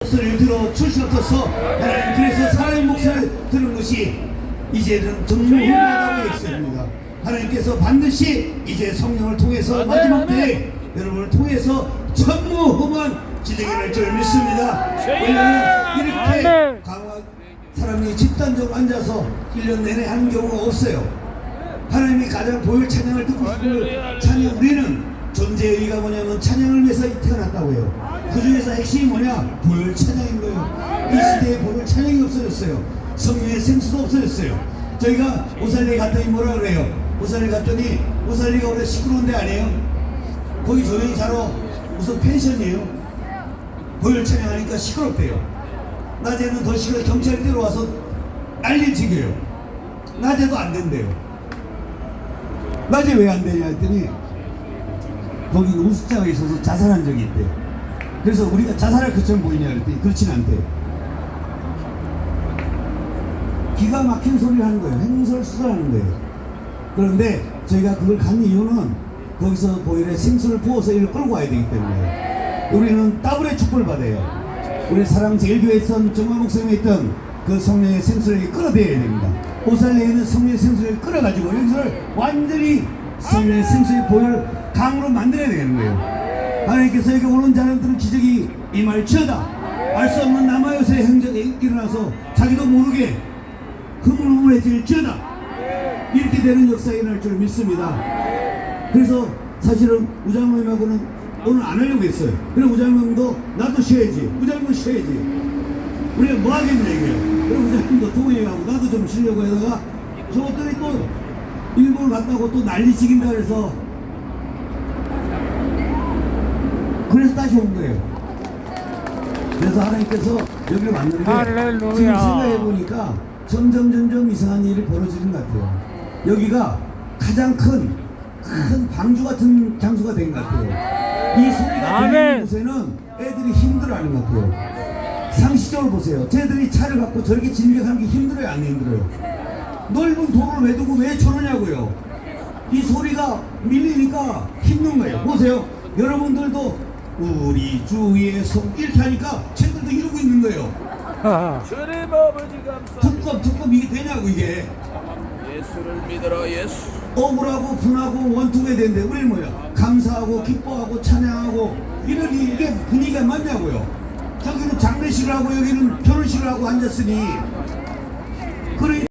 목소리를 들어 주시옵소서 하나님 그래서 사람의 목소리를 들은 것이 이제는 정말 있습니다. 하나님께서 반드시 이제 성령을 통해서 마지막 때에 여러분을 통해서 전무후무한 날줄 믿습니다. 왜냐하면 이렇게 강한 사람이 집단적으로 앉아서 1년 내내 하는 경우가 없어요. 하나님이 가장 보혈 찬양을 듣고 싶은 찬양 우리는 존재의 의의가 뭐냐면 찬양을 위해서 태어났다고 해요 그 중에서 핵심이 뭐냐? 보혈 찬양인 거예요. 이 시대에 보혈 찬양이 없어졌어요. 성령의 생수도 없어졌어요. 저희가 오살리에 갔더니 뭐라 그래요? 오살리 갔더니 오살리가 원래 시끄러운 데 아니에요? 거기 조용히 자러 무슨 펜션이에요? 보혈 찬양하니까 시끄럽대요. 낮에는 더 시끄러 경찰이 때려와서 난리 지겨요. 낮에도 안 된대요. 낮에 왜 안 되냐 했더니 거기 우습자가 있어서 자살한 적이 있대요. 그래서 우리가 자살할 것처럼 보이냐 그랬더니 그렇진 않대요. 기가 막힌 소리를 하는 거예요. 행설수설하는 거예요. 그런데 저희가 그걸 간 이유는 거기서 보일에 생수를 부어서 이를 끌고 와야 되기 때문에 우리는 더블의 축복을 받아요. 우리 사랑 제일교회 있던 정화 목사님이 있던 그 성령의 생수를 끌어대야 됩니다. 오살리에는 성령의 생수를 끌어가지고 여기서를 완전히 성령의 생수의 보혈 강으로 만들어야 되는 거예요. 하나님께서 여기 오는 자들은 기적이 임할지어다. 알 수 없는 남아요새 행적이 일어나서 자기도 모르게 흐물흐물해질지어다. 이렇게 되는 역사가 일어날 줄 믿습니다. 그래서 사실은 우장모님하고는 오늘 안 하려고 했어요. 그럼 우장모님도 나도 쉬어야지. 우장모 쉬어야지. 우리가 뭐 하겠냐 이거예요. 그럼 우장님도 동의하고 나도 좀 쉬려고 하다가 저것들이 또 일본 갔다고 또 난리 치긴다 그래서 그래서 다시 온 거예요. 그래서 하나님께서 여기를 왔는데 할렐루야. 지금 생각해 보니까 점점 점점 이상한 일이 벌어지는 것 같아요. 여기가 가장 큰, 큰 방주 같은 장소가 된 것 같아요. 이 소리가 들리는. 곳에는 애들이 힘들어하는 것 같아요. 상식적으로 보세요. 쟤들이 차를 갖고 저렇게 진격하는 게 힘들어요, 안 힘들어요? 넓은 도로를 왜 두고 왜 저러냐고요. 이 소리가 밀리니까 힘든 거예요. 보세요. 여러분들도 우리 주의 손 이렇게 하니까 쟤들도 이러고 있는 거예요. 주님 아버지 감사 두껍 두껍 이게 되냐고 이게. 예수를 믿어라 예수 억울하고 분하고 원투가 되는데 우리는 뭐야? 감사하고 기뻐하고 찬양하고 이런 이- 이게 분위기가 맞냐고요. 저기는 장례식을 하고 여기는 결혼식을 하고 앉았으니